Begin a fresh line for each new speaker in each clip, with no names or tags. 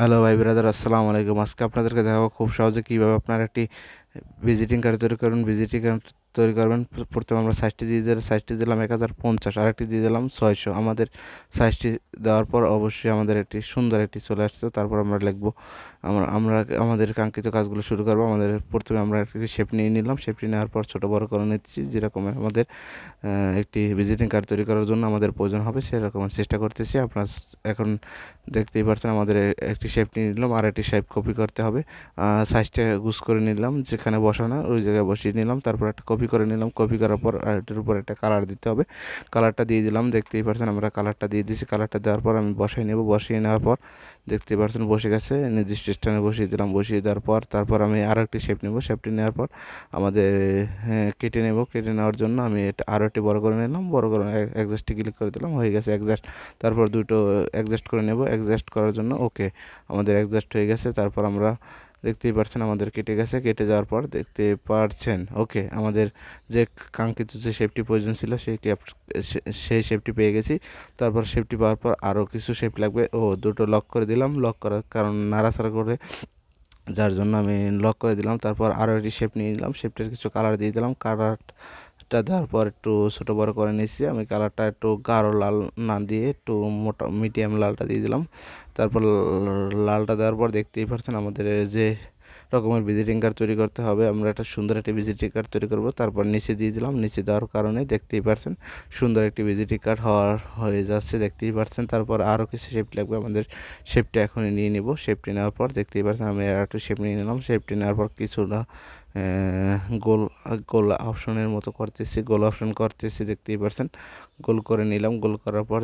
Hello ভাই brother আসসালামু আলাইকুম। আজকে আপনাদেরকে দেখাবো খুব সহজে কীভাবে আপনার একটি ভিজিটিং কার্ড তৈরি করবেন ভিজিটিং কার্ড তৈরি করবেন। প্রথমে আমরা সাইজটি দিয়ে দিলাম সাইজটি দিলাম এক হাজার পঞ্চাশ আরেকটি দিয়ে দিলাম ছয়শো। আমাদের সাইজটি দেওয়ার পর অবশ্যই আমাদের একটি সুন্দর একটি চলে আসছে। তারপর আমরা লিখব, আমরা আমরা আমাদের কাঙ্ক্ষিত কাজগুলো শুরু করব। আমাদের প্রথমে আমরা একটি শেপ নিয়ে নিলাম। শেপটি নেওয়ার পর ছোটো বড়ো করে নিচ্ছি। যেরকম আমাদের একটি ভিজিটিং কার্ড তৈরি করার জন্য আমাদের প্রয়োজন হবে, সেরকম চেষ্টা করতেছি। আপনার এখন দেখতেই পারছেন আমাদের একটি শেপ নিয়ে নিলাম। আর একটি শেপ কপি করতে হবে। সাইজটা গুছ করে নিলাম। যেখানে বসানো ওই জায়গায় বসিয়ে নিলাম তারপর একটা কপি করে নিলাম। কপি করার পর এটার উপর একটা কালার দিতে হবে। কালারটা দিয়ে দিলাম দেখতেই পারছেন আমরা কালারটা দিয়ে দিয়েছি। কালারটা দেওয়ার পর আমি বসাই নেব। বসিয়ে নেওয়ার পর দেখতেই পারছেন বসে গেছে। নির্দিষ্ট স্থানে বসিয়ে দিলাম। বসিয়ে দেওয়ার পর তারপর আমি আরও একটি শেপ নেব শেপটি নেওয়ার পর আমাদের হ্যাঁ, কেটে নেব। কেটে নেওয়ার জন্য আমি এটা আরও একটি বড় করে নিলাম। বড় করে অ্যাডজাস্টে ক্লিক করে দিলাম। হয়ে গেছে অ্যাডজাস্ট তারপর দুটো অ্যাডজাস্ট করে নেব। অ্যাডজাস্ট করার জন্য ওকে আমাদের অ্যাডজাস্ট হয়ে গেছে। তারপর আমরা দেখতেই পারছেন আমাদের কেটে গেছে কেটে যাওয়ার পর দেখতে পারছেন। ওকে আমাদের যে কাঙ্ক্ষিত যে শেপটি প্রয়োজন ছিল সেই সেই শেপটি পেয়ে গেছি। তারপর শেপটি পাওয়ার পর আরও কিছু শেপ লাগবে। ও, দুটো লক করে দিলাম। লক করার কারণ নাড়াচাড়া করে যার জন্য আমি লক করে দিলাম। তারপর আরও একটি শেপ নিয়ে নিলাম। শেপটার কিছু কালার দিয়ে দিলাম। কালারটা দেওয়ার পর একটু ছোটো বড়ো করে নিয়েছি। আমি কালারটা একটু গাঢ় লাল না দিয়ে একটু মোটা মিডিয়াম লালটা দিয়ে দিলাম। তারপর লালটা দেওয়ার পর দেখতেই পারছেন আমাদের যে রকমের ভিজিটিং কার্ড তৈরি করতে হবে। আমরা একটা সুন্দর একটি ভিজিটিং কার্ড তৈরি করব। তারপর নিচে দিয়ে দিলাম। নিচে দেওয়ার কারণে দেখতেই পারছেন, সুন্দর একটি ভিজিটিং কার্ড হওয়ার হয়ে যাচ্ছে, দেখতেই পারছেন। তারপর আরও কিছু শেপ লাগবে। আমাদের শেপটা এখনই নিয়ে নিব। শেপটি নেওয়ার পর দেখতেই পারছেন, আমি আর একটু শেপ নিয়ে নিলাম। শেপটি নেওয়ার পর কিছুটা গোল গোল অপশনের মতো করতেছি, গোল অপশন করতেছি, দেখতেই পারছেন। গোল করে নিলাম। গোল করার পর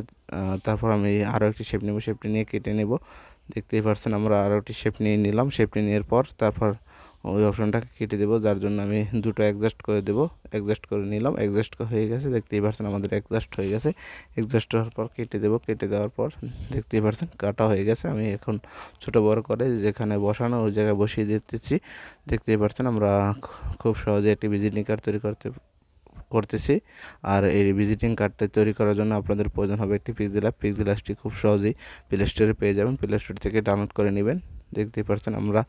তারপর আমি আরও একটি শেপ নেব। শেপটি নিয়ে কেটে নেব। দেখতেই পারছেন, আমরা আরও একটি শেপ নিয়ে নিলাম। শেপটি নেওয়ার পর তারপর ওই অপশনটাকে কেটে দেবো, যার জন্য আমি দুটো অ্যাডজাস্ট করে দেবো। অ্যাডজাস্ট করে নিলাম অ্যাডজাস্ট হয়ে গেছে, দেখতেই পারছেন আমাদের অ্যাডজাস্ট হয়ে গেছে। অ্যাডজাস্ট হওয়ার পর কেটে দেবো, কেটে দেওয়ার পর দেখতেই পারছেন কাটা হয়ে গেছে। আমি এখন ছোটো বড় করে যেখানে বসানো, ওই জায়গায় বসিয়ে দিতেছি। দেখতেই পারছেন আমরা খুব সহজে একটি ভিজিটিং কার্ড তৈরি করতে করতেছি। আর এই ভিজিটিং কার্ডটা তৈরি করার জন্য আপনাদের প্রয়োজন হবে একটি পিক্সেল অ্যাপ পিক্সেল অ্যাপটি খুব সহজেই প্লে স্টোরে পেয়ে যাবেন। প্লে স্টোর থেকে ডাউনলোড করে নেবেন। দেখতেই পাচ্ছেন আমরা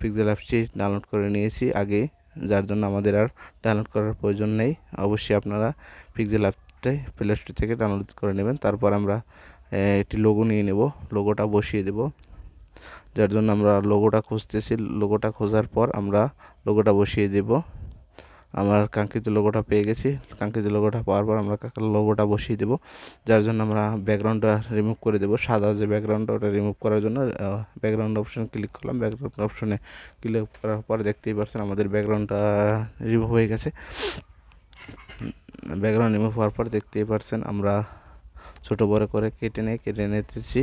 পিক্সেল অ্যাপসটি ডাউনলোড করে নিয়েছি আগে। যার জন্য আমাদের আর ডাউনলোড করার প্রয়োজন নেই। অবশ্যই আপনারা পিক্সেল অ্যাপটাই প্লে স্টোর থেকে ডাউনলোড করে নেবেন। তারপর আমরা একটি লোগো নিয়ে নেব। লোগোটা বসিয়ে দেব। যার জন্য আমরা লোগোটা খুঁজতেছি। লোগোটা খোঁজার পর আমরা লোগোটা বসিয়ে দেব। আমার কাঙ্ক্ষিত লোগোটা পেয়ে গেছি। কাঙ্ক্ষিত লোগোটা পাওয়ার পর আমরা কাকার লোগোটা বসিয়ে দেবো। যার জন্য আমরা ব্যাকগ্রাউন্ডটা রিমুভ করে দেবো। সাদা যে ব্যাকগ্রাউন্ডটা ওটা রিমুভ করার জন্য ব্যাকগ্রাউন্ড অপশন ক্লিক করলাম। ব্যাকগ্রাউন্ড অপশনে ক্লিক করার পর দেখতেই পাচ্ছেন আমাদের ব্যাকগ্রাউন্ডটা রিমুভ হয়ে গেছে। ব্যাকগ্রাউন্ড রিমুভ হওয়ার পর দেখতেই পাচ্ছেন আমরা ছোটো বড় করে কেটে নিয়ে, কেটে নিতেছি।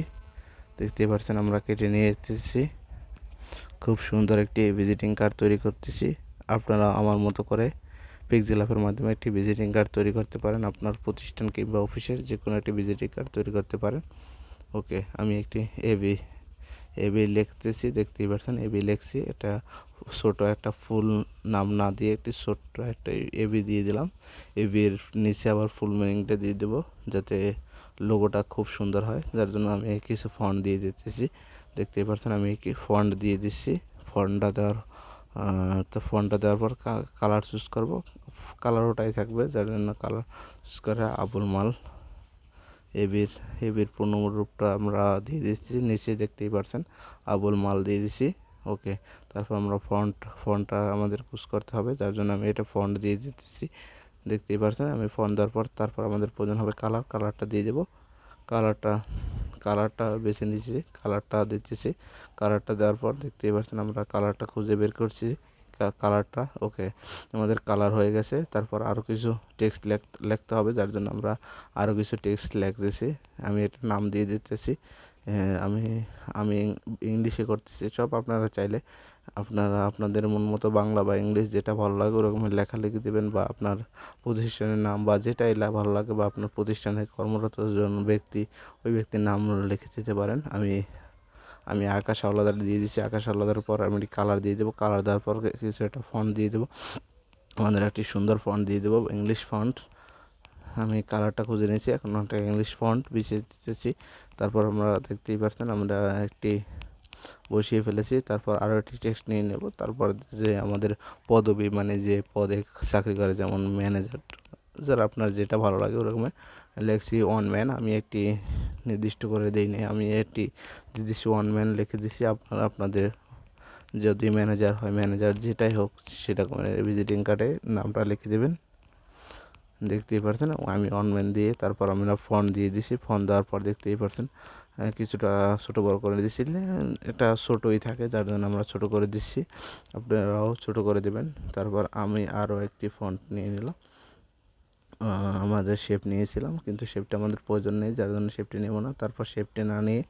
দেখতেই পাচ্ছেন আমরা কেটে নিয়ে এসেছি। খুব সুন্দর একটি ভিজিটিং কার্ড তৈরি করতেছি। আপনারা আমার মতো করে পিক্সেল অ্যাপের মাধ্যমে একটি ভিজিটিং কার্ড তৈরি করতে পারেন, আপনার প্রতিষ্ঠান কিংবা অফিসের যে কোনো একটি ভিজিটিং কার্ড তৈরি করতে পারেন। ওকে আমি একটি এবি এবি লিখতেছি, দেখতেই পাচ্ছেন এবি লিখছি এটা ছোট একটা ফুল নাম না দিয়ে একটি ছোট্ট একটা এবি দিয়ে দিলাম। এবির নিচে আবার ফুল মিনিংটা দিয়ে দেবো, যাতে লোগোটা খুব সুন্দর হয়, যার জন্য আমি কিছু ফন্ট দিয়ে দিতেছি। দেখতেই পাচ্ছেন আমি কি ফন্ট দিয়ে দিচ্ছি। ফন্টটা দেওয়ার তো ফোনটা দেওয়ার পর কালার চুজ করব। কালার ওটাই থাকবে, যার জন্য কালার চুজ করে আবুল মাল, এবির এবির রূপটা আমরা দিয়ে দিচ্ছি, নিচে দেখতেই পারছেন, আবুল মাল দিয়ে দিছি, ওকে। তারপর আমরা ফন্ট ফন্টটা আমাদের চুজ করতে হবে, যার জন্য আমি এটা ফন্ট দিয়ে দিতেছি, দেখতেই পারছেন, আমি ফন্ট দেওয়ার পর তারপর আমাদের প্রয়োজন হবে কালার কালারটা দিয়ে দেবো। কালারটা কালারটা বেছে নিয়েছি কালারটা দিতেছি। কালারটা দেওয়ার পর দেখতেই পাচ্ছেন আমরা কালারটা খুঁজে বের করছি। কালারটা ওকে আমাদের কালার হয়ে গেছে। তারপর আরও কিছু টেক্সট লিখতে হবে, যার জন্য আমরা আরও কিছু টেক্সট লিখতেছি। আমি এটা নাম দিয়ে দিতেছি। আমি আমি ইংলিশে করতেছি। সব আপনারা চাইলে আপনারা আপনাদের মন মতো বাংলা বা ইংলিশ যেটা ভালো লাগে ওরকমের লেখালেখি দেবেন বা আপনার প্রতিষ্ঠানের নাম বা যেটাই ভালো লাগে বা আপনার প্রতিষ্ঠানে কর্মরত জন ব্যক্তি, ওই ব্যক্তির নাম লিখে দিতে পারেন। আমি আমি আকাশ আলাদার দিয়ে দিচ্ছি আকাশ আলাদার পর আমি একটি কালার দিয়ে দেবো। কালার দেওয়ার পর কিছু একটা ফন্ট দিয়ে দেবো। আমাদের একটি সুন্দর ফন্ট দিয়ে দেবো। ইংলিশ ফন্ট আমি কালারটা খুঁজে নিয়েছি, এখন একটা ইংলিশ ফন্ট বিছিয়ে দিতেছি। তারপর আমরা দেখতেই পাচ্ছেন আমরা একটি বসিয়ে ফেলেছি, তারপর আরও একটি টেক্সট নিয়ে নেব। তারপর যে আমাদের পদবি মানে যে পদে চাকরি করে যেমন ম্যানেজার যারা আপনার যেটা ভালো লাগে ওরকমের লেখছি ওয়ান ম্যান আমি একটি নির্দিষ্ট করে দিইনি আমি একটি নির্দিষ্ট ওয়ান ম্যান লিখে দিছি। আপনারা, আপনাদের যদি ম্যানেজার হয় ম্যানেজার যেটাই হোক, সেটা ভিজিটিং কার্ডে নামটা লিখে দেবেন। দেখতেই পারছেন। আমি অনলাইন দিয়ে তারপর আমরা ফোন দিয়ে দিছি। ফোন দেওয়ার পর দেখতেই পারছেন কিছুটা ছোটো বড় করে দিচ্ছি এটা ছোটোই থাকে, যার জন্য আমরা ছোটো করে দিচ্ছি। আপনারাও ছোটো করে দেবেন। তারপর আমি আরও একটি ফন্ট নিয়ে নিলাম। আমাদের শেপ নিয়েছিলাম, কিন্তু শেপটা আমাদের প্রয়োজন নেই, যার জন্য শেপটি নেব না। তারপর শেপটি না নিয়ে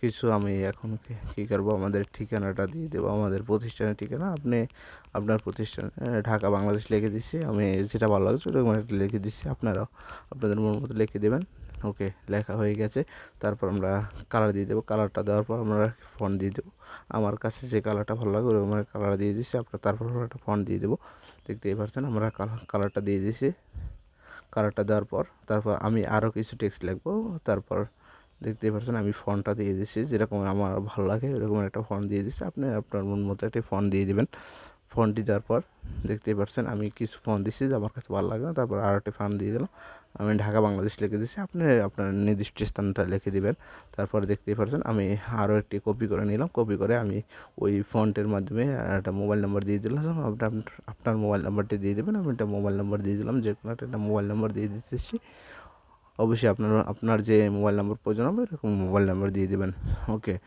কিছু আমি এখন কি- করব? আমাদের ঠিকানাটা দিয়ে দেবো, আমাদের প্রতিষ্ঠানের ঠিকানা। আপনি আপনার প্রতিষ্ঠান ঢাকা, বাংলাদেশ লিখে দিচ্ছি আমি যেটা ভালো লাগছে ওরকম একটা লিখে দিচ্ছি আপনারাও আপনাদের মন মতো লিখে দেবেন। ওকে, লেখা হয়ে গেছে। তারপর আমরা কালার দিয়ে দেবো কালারটা দেওয়ার পর আমরা ফন্ট দিয়ে দেবো। আমার কাছে যে কালারটা ভালো লাগে, ওরকম কালার দিয়ে দিচ্ছি আপনার তারপর একটা ফন্ট দিয়ে দেবো। দেখতেই পারছেন, আমরা কালারটা দিয়ে দিচ্ছি কালারটা দেওয়ার পর তারপর আমি আরও কিছু টেক্সট লিখব, তারপর দেখতেই পাচ্ছেন আমি ফোনটা দিয়ে দিচ্ছি, যেরকম আমার ভালো লাগে এরকম একটা ফন্ট দিয়ে দিচ্ছি। আপনি আপনার মন মতো একটি ফন্ট দিয়ে দিবেন। ফন্টটি দেওয়ার পর দেখতেই পাচ্ছেন, আমি কিছু ফোন দিচ্ছি যে আমার কাছে ভালো লাগে না, তারপর আরও একটি ফোন দিয়ে দিলাম। আমি ঢাকা, বাংলাদেশ লিখে দিচ্ছি আপনি আপনার নির্দিষ্ট স্থানটা লিখে দিবেন। তারপর দেখতেই পাচ্ছেন, আমি আরও একটি কপি করে নিলাম। কপি করে আমি ওই ফন্টের মাধ্যমে একটা মোবাইল নাম্বার দিয়ে দিলাম। আপনি আপনার- আপনার মোবাইল নাম্বারটি দিয়ে দেবেন, আমি একটা মোবাইল নাম্বার দিয়ে দিলাম। যে কোনো একটা মোবাইল নাম্বার দিয়ে দিতেছি। অবশ্যই আপনার আপনার যে মোবাইল নাম্বার প্রয়োজন হবে এরকম মোবাইল নাম্বার দিয়ে দেবেন। ওকে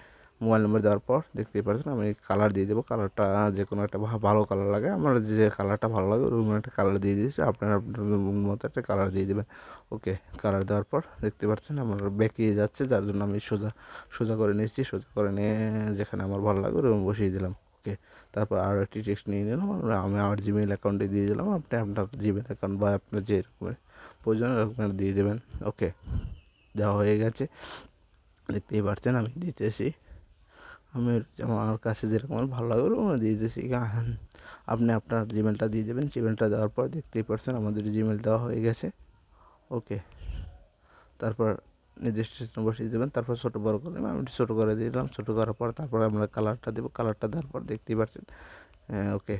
মোবাইল নম্বর দেওয়ার পর দেখতেই পাচ্ছেন আমি কালার দিয়ে দেবো। কালারটা যে কোনো একটা ভালো কালার লাগে। আমার যে কালারটা ভালো লাগে ওরকম একটা কালার দিয়ে দিয়েছি। আপনার আপনার মতো একটা কালার দিয়ে দেবেন। ওকে কালার দেওয়ার পর দেখতে পাচ্ছেন আমার বেঁকিয়ে যাচ্ছে, যার জন্য আমি সোজা সোজা করে নিয়েছি। সোজা করে নিয়ে যেখানে আমার ভালো লাগে ওরকম বসিয়ে দিলাম। ওকে তারপর আরও একটি টেক্সট নিয়ে নিলাম। আমি আমার জিমেল অ্যাকাউন্টে দিয়ে দিলাম। আপনি আপনার জিমেল অ্যাকাউন্ট বা আপনার যে রকমের প্রয়োজন ওরকম দিয়ে দেবেন। ওকে দেওয়া হয়ে গেছে। দেখতেই পারছেন আমি দিতেছি। আমি আমার কাছে যেরকম আমার ভালো লাগে ওরকম দিয়ে দিতেছি গা- আপনি আপনার জিমেলটা দিয়ে দেবেন। জিমেলটা দেওয়ার পর দেখতেই পারছেন আমাদের জিমেল দেওয়া হয়ে গেছে। ওকে তারপর নির্দিষ্ট স্থানে বসিয়ে দেবেন। তারপর ছোটো বড় করে আমি ছোটো করে দিয়ে দিলাম। ছোটো করার পর তারপর আমরা কালারটা দেবো। কালারটা দেওয়ার পর দেখতেই পাচ্ছেন ওকে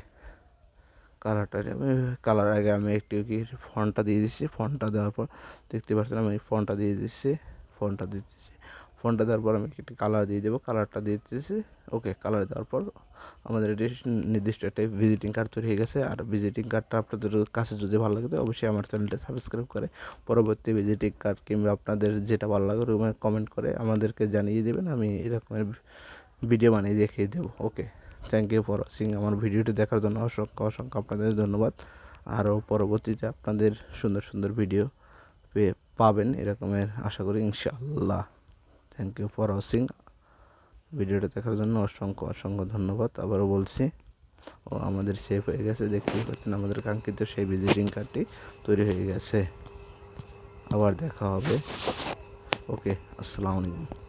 কালারটা আমি কালার আগে আমি একটু কি ফন্টটা দিয়ে দিচ্ছি। ফোনটা দেওয়ার পর দেখতে পাচ্ছেন আমি ফোনটা দিয়ে দিচ্ছি। ফোনটা দিয়ে দিতেছি ফন্টটা দেওয়ার পর আমি একটি কালার দিয়ে দেবো। কালারটা দিয়ে দিতেছি। ওকে কালার দেওয়ার পর আমাদের এটি নির্দিষ্ট একটা ভিজিটিং কার্ড তৈরি হয়ে গেছে। আর ভিজিটিং কার্ডটা আপনাদের কাছে যদি ভালো লাগে অবশ্যই আমার চ্যানেলটা সাবস্ক্রাইব করে পরবর্তী ভিজিটিং কার্ড কিংবা আপনাদের যেটা ভালো লাগে ওরকম কমেন্ট করে আমাদেরকে জানিয়ে দেবেন। আমি এরকমের ভিডিও বানিয়ে দেখিয়ে দেবো। Okay thank you for watching আমার ভিডিওটি দেখার জন্য অসংখ্য অসংখ্য আপনাদের ধন্যবাদ। আরও পরবর্তীতে আপনাদের সুন্দর সুন্দর ভিডিও পেয়ে পাবেন এরকমের, আশা করি, ইনশাআল্লাহ। থ্যাংক ইউ ফর ওয়াচিং ভিডিওটা দেখার জন্য অসংখ্য অসংখ্য ধন্যবাদ। আবারও বলছি, ও আমাদের সেফ হয়ে গেছে। দেখতেই পাচ্ছেন, আমাদের কাঙ্ক্ষিত সেই ভিজিটিং কার্ডটি তৈরি হয়ে গেছে। আবার দেখা হবে। ওকে আসসালামু আলাইকুম।